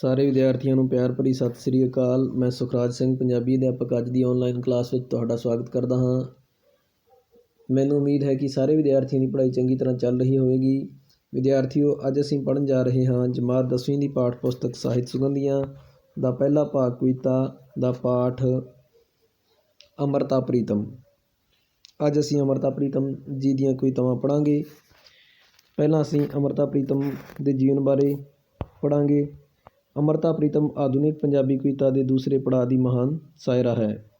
ਸਾਰੇ ਵਿਦਿਆਰਥੀਆਂ ਨੂੰ ਪਿਆਰ ਭਰੀ ਸਤਿ ਸ੍ਰੀ ਅਕਾਲ। ਮੈਂ ਸੁਖਰਾਜ ਸਿੰਘ, ਪੰਜਾਬੀ ਅਧਿਆਪਕ, ਅੱਜ ਦੀ ਆਨਲਾਈਨ ਕਲਾਸ ਵਿੱਚ ਤੁਹਾਡਾ ਸਵਾਗਤ ਕਰਦਾ ਹਾਂ। ਮੈਨੂੰ ਉਮੀਦ ਹੈ ਕਿ ਸਾਰੇ ਵਿਦਿਆਰਥੀਆਂ ਦੀ ਪੜ੍ਹਾਈ ਚੰਗੀ ਤਰ੍ਹਾਂ ਚੱਲ ਰਹੀ ਹੋਵੇਗੀ। ਵਿਦਿਆਰਥੀਓ, ਅੱਜ ਅਸੀਂ ਪੜ੍ਹਨ ਜਾ ਰਹੇ ਹਾਂ ਜਮਾਤ ਦਸਵੀਂ ਦੀ ਪਾਠ ਪੁਸਤਕ ਸਾਹਿਤ ਸੁਗੰਧੀਆਂ ਦਾ ਪਹਿਲਾ ਭਾਗ ਕਵਿਤਾ, ਦਾ ਪਾਠ ਅਮਰਤਾ ਪ੍ਰੀਤਮ ਅੱਜ ਅਸੀਂ ਅਮਰਤਾ ਪ੍ਰੀਤਮ ਜੀ ਦੀਆਂ ਕਵਿਤਾਵਾਂ ਪੜ੍ਹਾਂਗੇ। ਪਹਿਲਾਂ ਅਸੀਂ ਅਮਰਤਾ ਪ੍ਰੀਤਮ ਦੇ ਜੀਵਨ ਬਾਰੇ ਪੜ੍ਹਾਂਗੇ। ਅੰਮ੍ਰਿਤਾ, ਪ੍ਰੀਤਮ ਆਧੁਨਿਕ ਪੰਜਾਬੀ ਕਵਿਤਾ ਦੇ ਦੂਸਰੇ ਪੜਾਅ ਦੀ ਮਹਾਨ ਸ਼ਾਇਰਾ ਹੈ।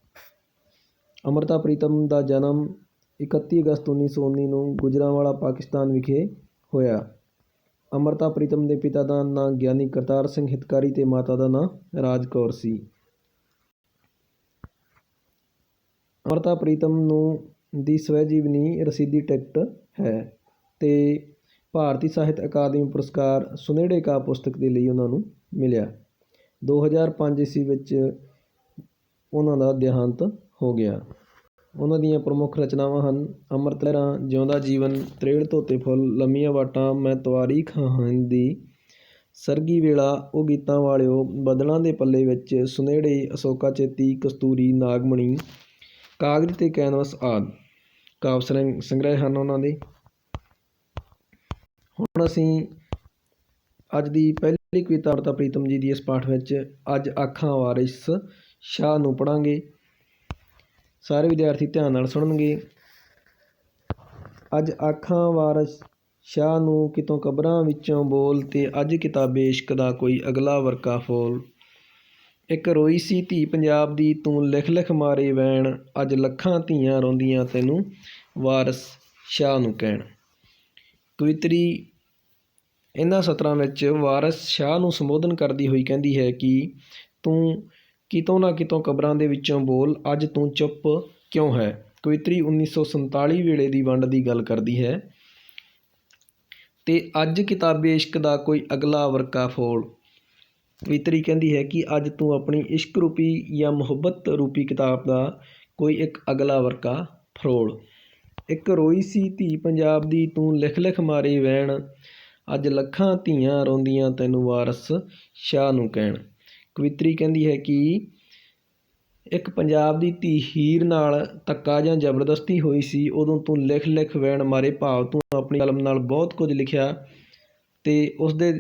ਅੰਮ੍ਰਿਤਾ, ਪ੍ਰੀਤਮ ਦਾ ਜਨਮ 31 ਅਗਸਤ 1919 ਨੂੰ ਗੁਜਰਾਂਵਾਲਾ, ਪਾਕਿਸਤਾਨ ਵਿਖੇ ਹੋਇਆ। ਅੰਮ੍ਰਿਤਾ, ਪ੍ਰੀਤਮ ਦੇ ਪਿਤਾ ਦਾ ਨਾਂ ਗਿਆਨੀ ਕਰਤਾਰ ਸਿੰਘ ਹਿਤਕਾਰੀ ਤੇ ਮਾਤਾ ਦਾ ਨਾਂ ਰਾਜ ਕੌਰ ਸੀ। ਅੰਮ੍ਰਿਤਾ, ਪ੍ਰੀਤਮ ਨੂੰ ਦੀ ਸਵੈ ਜੀਵਨੀ ਰਸੀਦੀ ਟਿਕਟ ਹੈ ਤੇ ਭਾਰਤੀ ਸਾਹਿਤ ਅਕਾਦਮੀ ਪੁਰਸਕਾਰ ਸੁਨੇੜੇ ਕਾ ਪੁਸਤਕ ਦੇ ਲਈ ਉਹਨਾਂ ਨੂੰ ਮਿਲਿਆ। 2005 ਈਸਵੀ ਵਿੱਚ ਉਹਨਾਂ ਦਾ ਦੇਹਾਂਤ ਹੋ ਗਿਆ। ਉਹਨਾਂ ਦੀਆਂ ਪ੍ਰਮੁੱਖ ਰਚਨਾਵਾਂ ਹਨ, ਅੰਮ੍ਰਿਤ ਲਹਿਰਾਂ, ਜਿਉਂਦਾ ਜੀਵਨ, ਤਰੇੜ ਧੋਤੇ ਫੁੱਲ, ਲੰਮੀਆਂ ਵਾਟਾਂ, ਮੈਂ ਤਵਾਰੀਖ ਹਾਂ ਦੀ ਸਰਗੀ ਵੇਲਾ, ਉਹ ਗੀਤਾਂ ਵਾਲਿਓ, ਬਦਲਾਂ ਦੇ ਪੱਲੇ ਵਿੱਚ ਸੁਨਹਿੜੇ ਅਸ਼ੋਕਾ ਚੇਤੀ, ਕਸਤੂਰੀ, ਨਾਗਮਣੀ, ਕਾਗਜ਼ ਤੇ ਕੈਨਵਸ ਆਦਿ। ਕਾਵਿ ਸੰਗ੍ਰਹਿ ਹਨ ਉਹਨਾਂ ਦੇ। ਹੁਣ ਅਸੀਂ ਅੱਜ ਦੀ ਪਹਿਲੀ ਕਵਿਤਾ ਅਮਰਤਾ ਪ੍ਰੀਤਮ ਜੀ ਦੀ ਇਸ ਪਾਠ ਵਿੱਚ ਅੱਜ ਆਖਾਂ ਵਾਰਿਸ ਸ਼ਾਹ ਨੂੰ ਪੜਾਂਗੇ ਸਾਰੇ ਵਿਦਿਆਰਥੀ ਧਿਆਨ ਨਾਲ ਸੁਣਨਗੇ। ਅੱਜ ਆਖਾਂ ਵਾਰਿਸ ਸ਼ਾਹ ਨੂੰ ਕਿਤੋਂ ਕਬਰਾਂ ਵਿੱਚੋਂ ਬੋਲ ਤੇ ਅੱਜ ਕਿਤਾਬੇ ਇਸ਼ਕ ਦਾ ਕੋਈ ਅਗਲਾ ਵਰਕਾ ਫੋਲ। ਇੱਕ ਰੋਈ ਸੀ ਧੀ ਪੰਜਾਬ ਦੀ, ਤੂੰ ਲਿਖ ਲਿਖ ਮਾਰੇ ਵੈਣ, ਅੱਜ ਲੱਖਾਂ ਧੀਆਂ ਰੋਂਦੀਆਂ ਤੈਨੂੰ ਵਾਰਿਸ ਸ਼ਾਹ ਨੂੰ ਕਹਿਣ। ਕਵਿਤਰੀ ਇਹਨਾਂ ਸਤਰਾਂ ਵਿੱਚ ਵਾਰਿਸ ਸ਼ਾਹ ਨੂੰ ਸੰਬੋਧਨ ਕਰਦੀ ਹੋਈ ਕਹਿੰਦੀ ਹੈ ਕਿ ਤੂੰ ਕਿਤੋਂ ਨਾ ਕਿਤੋਂ ਕਬਰਾਂ ਦੇ ਵਿੱਚੋਂ ਬੋਲ, ਅੱਜ ਤੂੰ ਚੁੱਪ ਕਿਉਂ ਹੈ? ਕਵਿਤਰੀ 1947 ਵੇਲੇ ਦੀ ਵੰਡ ਦੀ ਗੱਲ ਕਰਦੀ ਹੈ। ਤੇ ਅੱਜ ਕਿਤਾਬੇ ਇਸ਼ਕ ਦਾ ਕੋਈ ਅਗਲਾ ਵਰਕਾ ਫੋਲ। ਕਵਿਤਰੀ ਕਹਿੰਦੀ ਹੈ ਕਿ ਅੱਜ ਤੂੰ ਆਪਣੀ ਇਸ਼ਕ ਰੂਪੀ ਜਾਂ ਮੁਹੱਬਤ ਰੂਪੀ ਕਿਤਾਬ ਦਾ ਕੋਈ ਇੱਕ ਅਗਲਾ ਵਰਕਾ ਫਰੋਲ। ਇੱਕ ਰੋਈ ਸੀ ਧੀ ਪੰਜਾਬ ਦੀ, ਤੂੰ ਲਿਖ ਲਿਖ ਮਾਰੇ ਵੈਣ ਅੱਜ ਲੱਖਾਂ ਧੀਆਂ ਰੋਂਦੀਆਂ ਤੈਨੂੰ ਵਾਰਸ ਸ਼ਾਹ ਨੂੰ ਕਹਿਣ। ਕਵਿਤਰੀ ਕਹਿੰਦੀ ਹੈ ਕਿ ਇੱਕ ਪੰਜਾਬ ਦੀ ਧੀ ਹੀਰ ਨਾਲ ਧੱਕਾ ਜਾਂ ਜ਼ਬਰਦਸਤੀ ਹੋਈ ਸੀ, ਉਦੋਂ ਤੂੰ ਲਿਖ ਲਿਖ ਵੈਣ ਮਾਰੇ ਭਾਵ ਤੂੰ ਆਪਣੀ ਕਲਮ ਨਾਲ ਬਹੁਤ ਕੁਝ ਲਿਖਿਆ ਤੇ ਉਸ ਦੇ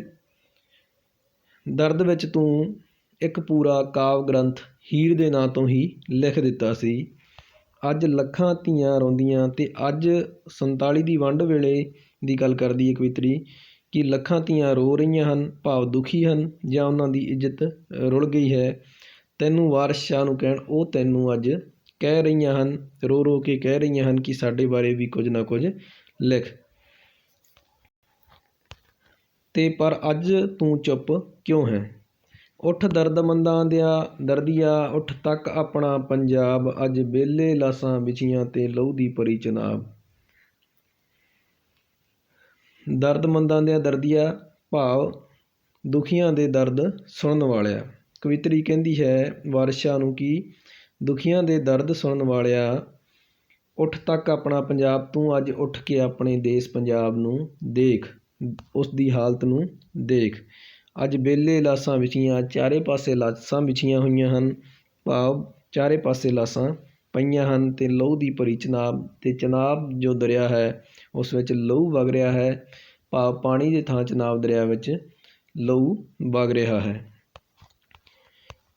ਦਰਦ ਵਿੱਚ ਤੂੰ ਇੱਕ ਪੂਰਾ ਕਾਵ ਗ੍ਰੰਥ ਹੀਰ ਦੇ ਨਾਂ ਤੋਂ ਹੀ ਲਿਖ ਦਿੱਤਾ ਸੀ। ਅੱਜ ਲੱਖਾਂ ਧੀਆਂ ਰੋਂਦੀਆਂ ਤੇ ਅੱਜ 47 ਦੀ ਵੰਡ ਵੇਲੇ ਦੀ ਗੱਲ ਕਰਦੀ ਹੈ ਕਵਿਤਰੀ। ਕਿ ਲੱਖਾਂ ਧੀਆਂ ਰੋ ਰਹੀਆਂ ਹਨ, ਭਾਵ ਦੁਖੀ ਹਨ ਜਾਂ ਉਹਨਾਂ ਦੀ ਇੱਜ਼ਤ ਰੁਲ ਗਈ ਹੈ। ਤੈਨੂੰ ਵਾਰਿਸ ਸ਼ਾਹ ਨੂੰ ਕਹਿਣ, ਉਹ ਤੈਨੂੰ ਅੱਜ ਕਹਿ ਰਹੀਆਂ ਹਨ। ਰੋ ਰੋ ਕੇ ਕਹਿ ਰਹੀਆਂ ਹਨ ਕਿ ਸਾਡੇ ਬਾਰੇ ਵੀ ਕੁਝ ਨਾ ਕੁਝ ਲਿਖ। ਤੇ ਪਰ ਅੱਜ ਤੂੰ ਚੁੱਪ ਕਿਉਂ ਹੈ? ਉੱਠ ਦਰਦਮੰਦਾਂ ਦਿਆ, ਦਰਦੀਆ, ਉੱਠ ਤੱਕ ਆਪਣਾ ਪੰਜਾਬ। ਅੱਜ ਬੇਲੇ ਲਾਸਾਂ ਵਿਛੀਆਂ ਤੇ ਲਹੂ ਦੀ ਪਰੀ ਚਨਾਬ। ਦਰਦਮੰਦਾਂ ਦਿਆ ਦਰਦੀਆ ਭਾਵ ਦੁਖੀਆਂ ਦੇ ਦਰਦ ਸੁਣਨ ਵਾਲਿਆ। ਕਵਿਤਰੀ ਕਹਿੰਦੀ ਹੈ ਵਾਰਸ਼ਾ ਨੂੰ ਕਿ ਦੁਖੀਆਂ ਦੇ ਦਰਦ ਸੁਣਨ ਵਾਲਿਆ, ਉੱਠ ਤੱਕ ਆਪਣਾ ਪੰਜਾਬ, ਤੂੰ ਅੱਜ ਉੱਠ ਕੇ ਆਪਣੇ ਦੇਸ਼ ਪੰਜਾਬ ਨੂੰ ਦੇਖ, ਉਸ ਦੀ ਹਾਲਤ ਨੂੰ ਦੇਖ। ਅੱਜ ਬੇਲੇ ਲਾਸਾਂ ਵਿਛੀਆਂ, ਚਾਰੇ ਪਾਸੇ ਲਾਸਾਂ ਵਿਛੀਆਂ ਹੋਈਆਂ ਹਨ, ਭਾਵ ਚਾਰੇ ਪਾਸੇ ਲਾਸਾਂ ਪਈਆਂ ਹਨ ਅਤੇ ਲਹੂ ਦੀ ਭਰੀ ਚਨਾਬ ਅਤੇ ਚਨਾਬ ਜੋ ਦਰਿਆ ਹੈ, ਉਸ ਵਿੱਚ ਲਹੂ ਵਗ ਰਿਹਾ ਹੈ। ਭਾਵ ਪਾਣੀ ਦੀ ਥਾਂ ਚਨਾਬ ਦਰਿਆ ਵਿੱਚ ਲਹੂ ਵਗ ਰਿਹਾ ਹੈ।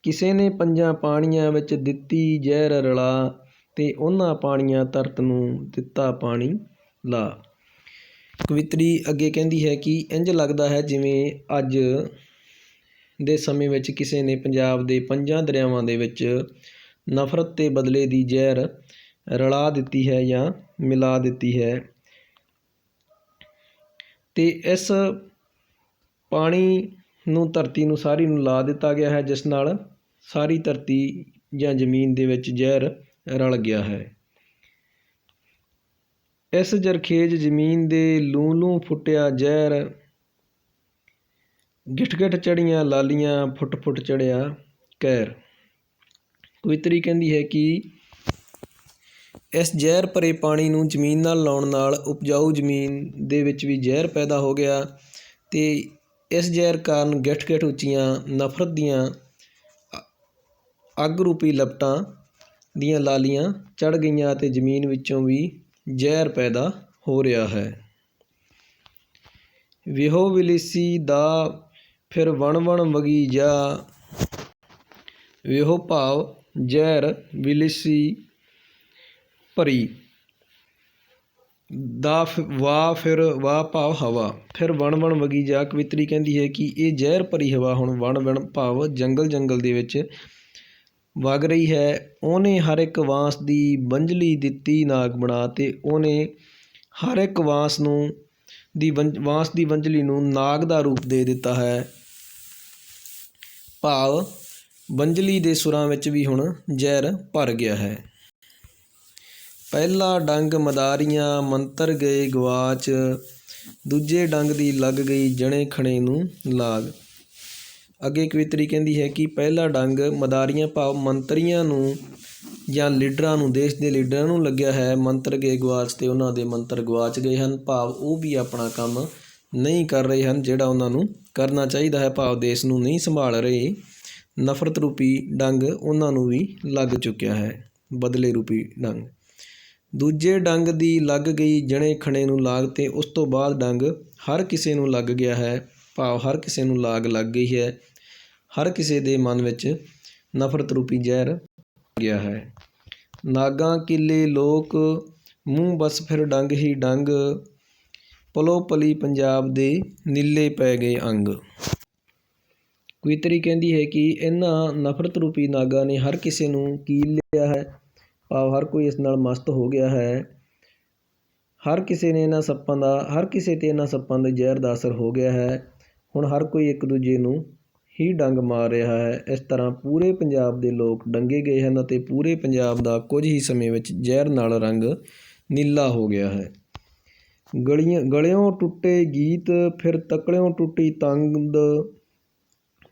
ਕਿਸੇ ਨੇ ਪੰਜਾਂ ਪਾਣੀਆਂ ਵਿੱਚ ਦਿੱਤੀ ਜ਼ਹਿਰ ਰਲਾ ਤੇ ਉਹਨਾਂ ਪਾਣੀਆਂ ਧਰਤ ਨੂੰ ਦਿੱਤਾ ਪਾਣੀ ਲਾ। ਕਵਿਤਰੀ ਅੱਗੇ ਕਹਿੰਦੀ ਹੈ ਕਿ ਇੰਜ ਲੱਗਦਾ ਹੈ ਜਿਵੇਂ ਅੱਜ ਦੇ ਸਮੇਂ ਵਿੱਚ ਕਿਸੇ ਨੇ ਪੰਜਾਬ ਦੇ ਪੰਜਾਂ ਦਰਿਆਵਾਂ ਦੇ ਵਿੱਚ ਨਫ਼ਰਤ ਤੇ ਬਦਲੇ ਦੀ ਜ਼ਹਿਰ ਰਲਾ ਦਿੱਤੀ ਹੈ ਜਾਂ ਮਿਲਾ ਦਿੱਤੀ ਹੈ। ਅਤੇ ਇਸ ਪਾਣੀ ਨੂੰ, ਧਰਤੀ ਨੂੰ ਸਾਰੀ ਨੂੰ ਲਾ ਦਿੱਤਾ ਗਿਆ ਹੈ, ਜਿਸ ਨਾਲ ਸਾਰੀ ਧਰਤੀ ਜਾਂ ਜ਼ਮੀਨ ਦੇ ਵਿੱਚ ਜ਼ਹਿਰ ਰਲ ਗਿਆ ਹੈ। ਇਸ ਜਰਖੇਜ ਜ਼ਮੀਨ ਦੇ ਲੂੰ ਲੂੰ ਫੁੱਟਿਆ ਜ਼ਹਿਰ ਗਿੱਠ ਗਿੱਠ ਚੜੀਆਂ ਲਾਲੀਆਂ ਫੁੱਟ ਫੁੱਟ ਚੜਿਆ ਕਹਿਰ ਪਵਿੱਤਰੀ ਕਹਿੰਦੀ ਹੈ ਕਿ ਇਸ ਜ਼ਹਿਰ ਭਰੇ ਪਾਣੀ ਨੂੰ ਜ਼ਮੀਨ ਨਾਲ ਲਾਉਣ ਨਾਲ ਉਪਜਾਊ ਜ਼ਮੀਨ ਦੇ ਵਿੱਚ ਵੀ ਜ਼ਹਿਰ ਪੈਦਾ ਹੋ ਗਿਆ ਤੇ ਇਸ ਜ਼ਹਿਰ ਕਾਰਨ ਗਿੱਠ ਗਿੱਠ ਉੱਚੀਆਂ ਨਫ਼ਰਤ ਦੀਆਂ ਅੱਗ ਰੂਪੀ ਲਪਟਾਂ ਦੀਆਂ ਲਾਲੀਆਂ ਚੜ ਗਈਆਂ ਅਤੇ ਜ਼ਮੀਨ ਵਿੱਚੋਂ ਵੀ ਜ਼ਹਿਰ ਪੈਦਾ ਹੋ ਰਿਹਾ ਹੈ। ਵਿਹੋ ਵਿਲਿਸੀ ਦਾ ਫਿਰ ਵਣ ਵਣ ਵਗੀ ਜਾ। ਵਿਹੋ ਭਾਵ ਜ਼ਹਿਰ, ਵਿਲਸੀ ਭਰੀ ਦਾ ਫ- ਵਾ ਫਿਰ ਵਾ ਭਾਵ ਹਵਾ। ਫਿਰ ਵਣ ਵਣ ਵਗੀ ਜਾ ਕਵਿਤਰੀ ਕਹਿੰਦੀ ਹੈ ਕਿ ਇਹ ਜ਼ਹਿਰ ਭਰੀ ਹਵਾ ਹੁਣ ਵਣ ਵਣ ਭਾਵ ਜੰਗਲ ਜੰਗਲ ਦੇ ਵਿੱਚ ਵਗ ਰਹੀ ਹੈ। ਉਹਨੇ ਹਰ ਇੱਕ ਵਾਂਸ ਦੀ ਬੰਜਲੀ ਦਿੱਤੀ ਨਾਗ ਬਣਾ ਤੇ ਉਹਨੇ ਹਰ ਇੱਕ ਵਾਂਸ ਨੂੰ ਦੀ ਵੰਜ- ਵਾਂਸ ਦੀ ਵੰਜਲੀ ਨੂੰ ਨਾਗ ਦਾ ਰੂਪ ਦੇ ਦਿੱਤਾ ਹੈ। ਭਾਵ ਵੰਜਲੀ ਦੇ ਸੁਰਾਂ ਵਿੱਚ ਵੀ ਹੁਣ ਜ਼ਹਿਰ ਭਰ ਗਿਆ ਹੈ। ਪਹਿਲਾ ਡੰਗ ਮਦਾਰੀਆਂ ਮੰਤਰ ਗਏ ਗਵਾਚ, ਦੂਜੇ ਡੰਗ ਦੀ ਲੱਗ ਗਈ ਜਣੇ ਖਣੇ ਨੂੰ ਲਾਗ। ਅੱਗੇ ਕਵਿਤਰੀ ਕਹਿੰਦੀ ਹੈ ਕਿ ਪਹਿਲਾ ਡੰਗ ਮਦਾਰੀਆਂ ਭਾਵ ਮੰਤਰੀਆਂ ਨੂੰ ਜਾਂ ਲੀਡਰਾਂ ਨੂੰ, ਦੇਸ਼ ਦੇ ਲੀਡਰਾਂ ਨੂੰ ਲੱਗਿਆ ਹੈ। ਮੰਤਰ ਗਏ ਗਵਾਚ ਤੇ ਉਹਨਾਂ ਦੇ ਮੰਤਰ ਗਵਾਚ ਗਏ ਹਨ। ਭਾਵ ਉਹ ਵੀ ਆਪਣਾ ਕੰਮ ਨਹੀਂ ਕਰ ਰਹੇ ਹਨ ਜਿਹੜਾ ਉਹਨਾਂ ਨੂੰ ਕਰਨਾ ਚਾਹੀਦਾ ਹੈ। ਭਾਵ ਦੇਸ਼ ਨੂੰ ਨਹੀਂ ਸੰਭਾਲ ਰਹੇ ਨਫ਼ਰਤ ਰੂਪੀ ਡੰਗ ਉਹਨਾਂ ਨੂੰ ਵੀ ਲੱਗ ਚੁੱਕਿਆ ਹੈ, ਬਦਲੇ ਰੂਪੀ ਡੰਗ। ਦੂਜੇ ਡੰਗ ਦੀ ਲੱਗ ਗਈ ਜਣੇ ਖਣੇ ਨੂੰ ਲਾਗ ਤੇ ਉਸ ਤੋਂ ਬਾਅਦ ਡੰਗ ਹਰ ਕਿਸੇ ਨੂੰ ਲੱਗ ਗਿਆ ਹੈ, ਭਾਵ ਹਰ ਕਿਸੇ ਨੂੰ ਲਾਗ ਲੱਗ ਗਈ ਹੈ। ਹਰ ਕਿਸੇ ਦੇ ਮਨ ਵਿੱਚ ਨਫ਼ਰਤ ਰੂਪੀ ਜ਼ਹਿਰ ਗਿਆ ਹੈ। ਨਾਗਾਂ ਕਿੱਲੇ ਲੋਕ, ਮੂੰਹ ਬਸ ਫਿਰ ਡੰਗ ਹੀ ਡੰਗ ਪਲੋ ਪਲੀ ਪੰਜਾਬ ਦੇ ਨੀਲੇ ਪੈ ਗਏ ਅੰਗ। ਕਵਿਤਰੀ ਕਹਿੰਦੀ ਹੈ ਕਿ ਇਹਨਾਂ ਨਫ਼ਰਤ ਰੂਪੀ ਨਾਗਾਂ ਨੇ ਹਰ ਕਿਸੇ ਨੂੰ ਕੀਲ ਲਿਆ ਹੈ? ਭਾਵ ਹਰ ਕੋਈ ਇਸ ਨਾਲ ਮਸਤ ਹੋ ਗਿਆ ਹੈ। ਹਰ ਕਿਸੇ ਨੇ ਇਹਨਾਂ ਸੱਪਾਂ ਦਾ, ਹਰ ਕਿਸੇ ਤੇ ਇਹਨਾਂ ਸੱਪਾਂ ਦੇ ਜ਼ਹਿਰ ਦਾ ਅਸਰ ਹੋ ਗਿਆ ਹੈ। ਹੁਣ ਹਰ ਕੋਈ ਇੱਕ ਦੂਜੇ ਨੂੰ ਹੀ ਡੰਗ ਮਾਰ ਰਿਹਾ ਹੈ। ਇਸ ਤਰ੍ਹਾਂ ਪੂਰੇ ਪੰਜਾਬ ਦੇ ਲੋਕ ਡੰਗੇ ਗਏ ਹਨ ਅਤੇ ਪੂਰੇ ਪੰਜਾਬ ਦਾ ਕੁਝ ਹੀ ਸਮੇਂ ਵਿੱਚ ਜ਼ਹਿਰ ਨਾਲ ਰੰਗ ਨੀਲਾ ਹੋ ਗਿਆ ਹੈ। ਗਲੀਆਂ, ਗਲਿਓਂ ਟੁੱਟੇ ਗੀਤ, ਫਿਰ ਤਕਲਿਓਂ ਟੁੱਟੀ ਤੰਦ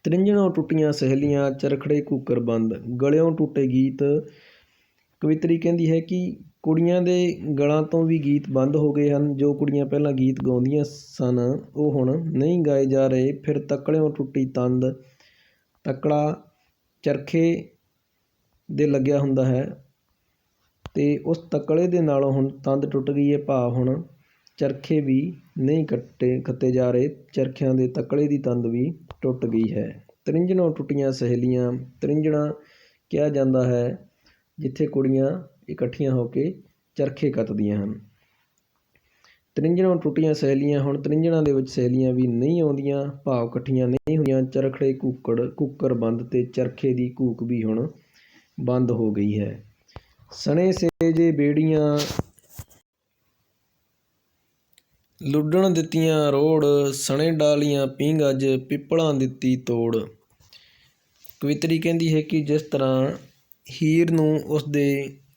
ਤ੍ਰਿੰਜਣੋਂ ਟੁੱਟੀਆਂ ਸਹੇਲੀਆਂ, ਚਰਖੜੇ ਕੂਕਰ ਬੰਦ, ਗਲਿਓਂ ਟੁੱਟੇ ਗੀਤ। ਕਵਿਤਰੀ ਕਹਿੰਦੀ ਹੈ ਕਿ ਕੁੜੀਆਂ ਦੇ ਗਲਾਂ ਤੋਂ ਵੀ ਗੀਤ ਬੰਦ ਹੋ ਗਏ ਹਨ। ਜੋ ਕੁੜੀਆਂ ਪਹਿਲਾਂ ਗੀਤ ਗਾਉਂਦੀਆਂ ਸਨ, ਉਹ ਹੁਣ ਨਹੀਂ ਗਾਏ ਜਾ ਰਹੇ। ਫਿਰ ਤਕੜਿਓਂ ਟੁੱਟੀ ਤੰਦ ਤਕੜਾ ਚਰਖੇ ਦੇ ਲੱਗਿਆ ਹੁੰਦਾ ਹੈ ਅਤੇ ਉਸ ਤਕੜੇ ਦੇ ਨਾਲੋਂ ਹੁਣ ਤੰਦ ਟੁੱਟ ਗਈ ਹੈ। ਭਾਵ ਹੁਣ ਚਰਖੇ ਵੀ ਨਹੀਂ ਕੱਟੇ ਕੱਤੇ ਜਾ ਰਹੇ। ਚਰਖਿਆਂ ਦੇ ਤਕੜੇ ਦੀ ਤੰਦ ਵੀ ਟੁੱਟ ਗਈ ਹੈ। ਤ੍ਰਿੰਜਣੋਂ ਟੁੱਟੀਆਂ ਸਹੇਲੀਆਂ, ਤ੍ਰਿੰਜਣਾ ਕਿਹਾ ਜਾਂਦਾ ਹੈ, ਜਿੱਥੇ ਕੁੜੀਆਂ ਇਕੱਠੀਆਂ ਹੋ ਕੇ ਚਰਖੇ ਕੱਤਦੀਆਂ ਹਨ। ਤ੍ਰਿੰਜਣੋਂ ਟੁੱਟੀਆਂ ਸਹੇਲੀਆਂ, ਹੁਣ ਤ੍ਰਿੰਜਣਾਂ ਦੇ ਵਿੱਚ ਸਹੇਲੀਆਂ ਵੀ ਨਹੀਂ ਆਉਂਦੀਆਂ, ਭਾਵ ਇਕੱਠੀਆਂ ਨਹੀਂ ਹੋਈਆਂ। ਚਰਖੜੇ ਕੂਕੜ, ਕੁੱਕਰ ਬੰਦ ਤੇ ਚਰਖੇ ਦੀ ਕੂਕ ਵੀ ਹੁਣ ਬੰਦ ਹੋ ਗਈ ਹੈ। ਸਣੇ ਸੇਜੇ ਬੇੜੀਆਂ ਲੁੱਡਣ ਦਿੱਤੀਆਂ ਰੋੜ, ਸਣੇ ਡਾਲੀਆਂ ਪੀਂਘ ਅੱਜ ਪਿੱਪਲਾਂ ਦਿੱਤੀ ਤੋੜ। ਕਵਿਤਰੀ ਕਹਿੰਦੀ ਹੈ ਕਿ ਜਿਸ ਤਰ੍ਹਾਂ ਹੀਰ ਨੂੰ ਉਸਦੇ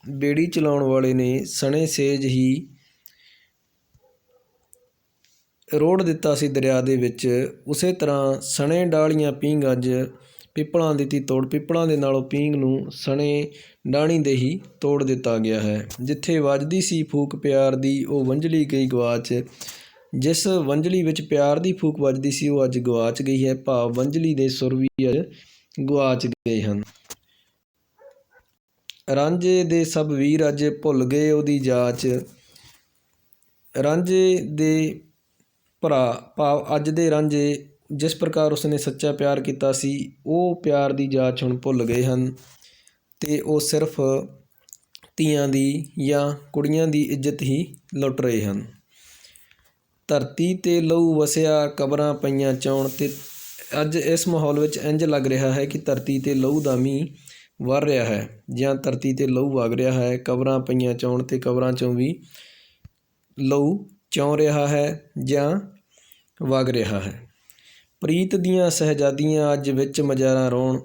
ਬੇੜੀ ਚਲਾਉਣ ਵਾਲੇ ਨੇ ਸਣੇ ਸੇਜ ਹੀ ਰੋੜ ਦਿੱਤਾ ਸੀ ਦਰਿਆ ਦੇ ਵਿੱਚ, ਉਸੇ ਤਰ੍ਹਾਂ ਸਣੇ ਡਾਲੀਆਂ ਪੀਂਘ ਅੱਜ ਪਿੱਪਲਾਂ ਦਿੱਤੀ ਤੋੜ, ਪਿੱਪਲਾਂ ਦੇ ਨਾਲੋਂ ਪੀਂਘ ਨੂੰ ਸਣੇ ਡਾਣੀ ਦੇ ਹੀ ਤੋੜ ਦਿੱਤਾ ਗਿਆ ਹੈ। ਜਿੱਥੇ ਵੱਜਦੀ ਸੀ ਫੂਕ ਪਿਆਰ ਦੀ, ਉਹ ਵੰਝਲੀ ਗਈ ਗਵਾਚ। ਜਿਸ ਵੰਝਲੀ ਵਿੱਚ ਪਿਆਰ ਦੀ ਫੂਕ ਵੱਜਦੀ ਸੀ, ਉਹ ਅੱਜ ਗਵਾਚ ਗਈ ਹੈ। ਭਾਵ ਵੰਝਲੀ ਦੇ ਸੁਰ ਵੀ ਅੱਜ ਗਵਾਚ ਗਏ ਹਨ। ਰਾਂਝੇ ਦੇ ਸਭ ਵੀਰ ਅੱਜ ਭੁੱਲ ਗਏ ਉਹਦੀ ਜਾਚ। ਰਾਂਝੇ ਦੇ ਭਰਾ, ਭਾਵ ਅੱਜ ਦੇ ਰਾਂਝੇ ਜਿਸ ਪ੍ਰਕਾਰ ਉਸਨੇ ਸੱਚਾ ਪਿਆਰ ਕੀਤਾ ਸੀ, ਉਹ ਪਿਆਰ ਦੀ ਜਾਚ ਹੁਣ ਭੁੱਲ ਗਏ ਹਨ ਅਤੇ ਉਹ ਸਿਰਫ ਧੀਆਂ ਦੀ ਜਾਂ ਕੁੜੀਆਂ ਦੀ ਇੱਜ਼ਤ ਹੀ ਲੁੱਟ ਰਹੇ ਹਨ। ਧਰਤੀ ਤੇ ਲਹੂ ਵਸਿਆ, ਕਬਰਾਂ ਪਈਆਂ ਚੌਣ ਤੇ ਅੱਜ ਇਸ ਮਾਹੌਲ ਵਿੱਚ ਇੰਜ ਲੱਗ ਰਿਹਾ ਹੈ ਕਿ ਧਰਤੀ ਤੇ ਲਹੂ ਦਾ ਮੀਂਹ ਵਰ ਰਿਹਾ ਹੈ ਜਾਂ ਧਰਤੀ ਤੇ ਲਹੂ ਵਗ ਰਿਹਾ ਹੈ। ਕਬਰਾਂ ਪਈਆਂ ਚੌਣ ਅਤੇ ਕਬਰਾਂ ਚੋਂ ਵੀ ਲਹੂ ਚੌਂ ਰਿਹਾ ਹੈ ਜਾਂ ਵਗ ਰਿਹਾ ਹੈ। ਪ੍ਰੀਤ ਦੀਆਂ ਸ਼ਹਿਜ਼ਾਦੀਆਂ ਅੱਜ ਵਿੱਚ ਮਜ਼ਾਰਾਂ ਰੋਣ।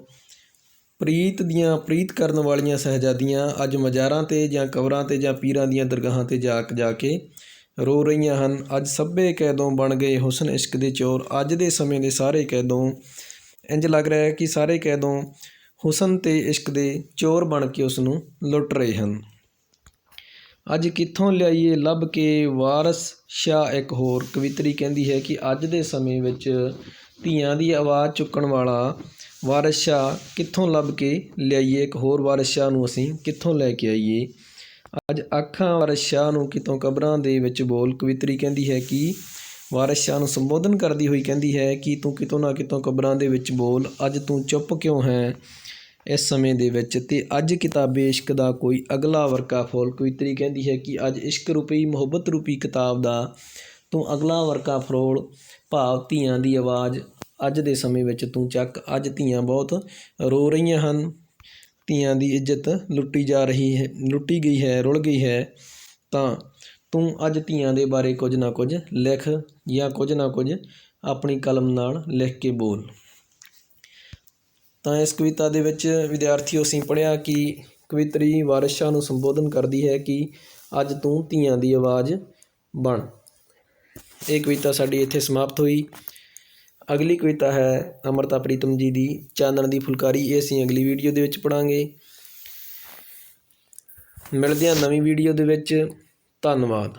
ਪ੍ਰੀਤ ਦੀਆਂ ਪ੍ਰੀਤ ਕਰਨ ਵਾਲੀਆਂ ਸ਼ਹਿਜ਼ਾਦੀਆਂ ਅੱਜ ਮਜ਼ਾਰਾਂ ਤੇ ਜਾਂ ਕਬਰਾਂ ਤੇ ਜਾਂ ਪੀਰਾਂ ਦੀਆਂ ਦਰਗਾਹਾਂ ਤੇ ਜਾ ਜਾ ਕੇ ਰੋ ਰਹੀਆਂ ਹਨ। ਅੱਜ ਸਭੇ ਕੈਦੋਂ ਬਣ ਗਏ ਹੁਸਨ ਇਸ਼ਕ ਦੇ ਚੋਰ। ਅੱਜ ਦੇ ਸਮੇਂ ਦੇ ਸਾਰੇ ਕੈਦੋਂ। ਇੰਜ ਲੱਗ ਰਿਹਾ ਹੈ ਕਿ ਸਾਰੇ ਕੈਦੋਂ ਹੁਸਨ ਤੇ ਇਸ਼ਕ ਦੇ ਚੋਰ ਬਣ ਕੇ ਉਸ ਨੂੰ ਲੁੱਟ ਰਹੇ ਹਨ। ਅੱਜ ਕਿੱਥੋਂ ਲਿਆਈਏ ਲੱਭ ਕੇ ਵਾਰਸ? ਸ਼ਾ ਇੱਕ ਹੋਰ ਕਵਿਤਰੀ ਕਹਿੰਦੀ ਹੈ ਕਿ ਅੱਜ ਦੇ ਸਮੇਂ ਵਿੱਚ ਧੀਆਂ ਦੀ ਆਵਾਜ਼ ਚੁੱਕਣ ਵਾਲਾ ਵਾਰਿਸ ਸ਼ਾਹ ਕਿੱਥੋਂ ਲੱਭ ਕੇ ਲਿਆਈਏ? ਇੱਕ ਹੋਰ ਵਾਰਿਸ ਸ਼ਾਹ ਨੂੰ ਅਸੀਂ ਕਿੱਥੋਂ ਲੈ ਕੇ ਆਈਏ? ਅੱਜ ਅੱਖਾਂ ਵਾਰਿਸ ਸ਼ਾਹ ਨੂੰ ਕਿਤੋਂ ਕਬਰਾਂ ਦੇ ਵਿੱਚ ਬੋਲ ਕਵਿਤਰੀ ਕਹਿੰਦੀ ਹੈ ਕਿ ਵਾਰਿਸ ਸ਼ਾਹ ਨੂੰ ਸੰਬੋਧਨ ਕਰਦੀ ਹੋਈ ਕਹਿੰਦੀ ਹੈ ਕਿ ਤੂੰ ਕਿਤੋਂ ਨਾ ਕਿਤੋਂ ਕਬਰਾਂ ਦੇ ਵਿੱਚ ਬੋਲ, ਅੱਜ ਤੂੰ ਚੁੱਪ ਕਿਉਂ ਹੈ? ਇਸ ਸਮੇਂ ਦੇ ਵਿੱਚ ਤੇ ਅੱਜ ਕਿਤਾਬੇ ਇਸ਼ਕ ਦਾ ਕੋਈ ਅਗਲਾ ਵਰਕਾ ਫੋਲ ਕਵਿਤਰੀ ਕਹਿੰਦੀ ਹੈ ਕਿ ਅੱਜ ਇਸ਼ਕ ਰੂਪੀ ਮੁਹੱਬਤ ਰੂਪੀ ਕਿਤਾਬ ਦਾ ਤੂੰ ਅਗਲਾ ਵਰਕਾ ਫਰੋਲ ਭਾਵ ਧੀਆਂ ਦੀ ਆਵਾਜ਼। ਅੱਜ ਦੇ ਸਮੇਂ ਵਿੱਚ ਤੂੰ ਚੱਕ, ਅੱਜ ਧੀਆਂ ਬਹੁਤ ਰੋ ਰਹੀਆਂ ਹਨ। ਧੀਆਂ ਦੀ ਇੱਜ਼ਤ ਲੁੱਟੀ ਜਾ ਰਹੀ ਹੈ, ਲੁੱਟੀ ਗਈ ਹੈ, ਰੁਲ ਗਈ ਹੈ। ਤਾਂ ਤੂੰ ਅੱਜ ਧੀਆਂ ਦੇ ਬਾਰੇ ਕੁਝ ਨਾ ਕੁਝ ਲਿਖ ਜਾਂ ਕੁਝ ਨਾ ਕੁਝ ਆਪਣੀ ਕਲਮ ਨਾਲ ਲਿਖ ਕੇ ਬੋਲ। ਤਾਂ ਇਸ ਕਵਿਤਾ ਦੇ ਵਿੱਚ ਵਿਦਿਆਰਥੀਓ, ਅਸੀਂ ਪੜ੍ਹਿਆ ਕਿ ਕਵਿਤਰੀ ਵਾਰਿਸ ਨੂੰ ਸੰਬੋਧਨ ਕਰਦੀ ਹੈ ਕਿ ਅੱਜ ਤੂੰ ਧੀਆਂ ਦੀ ਆਵਾਜ਼ ਬਣ। ਇਹ ਕਵਿਤਾ ਸਾਡੀ ਇੱਥੇ ਸਮਾਪਤ ਹੋਈ। ਅਗਲੀ ਕਵਿਤਾ ਹੈ ਅਮਰਤਾ ਪ੍ਰੀਤਮ ਜੀ ਦੀ ਚਾਨਣ ਦੀ ਫੁਲਕਾਰੀ। ਇਹ ਅਸੀਂ ਅਗਲੀ ਵੀਡੀਓ ਦੇ ਵਿੱਚ ਪੜਾਂਗੇ। ਮਿਲਦੇ ਹਾਂ ਨਵੀਂ ਵੀਡੀਓ ਦੇ ਵਿੱਚ। ਧੰਨਵਾਦ।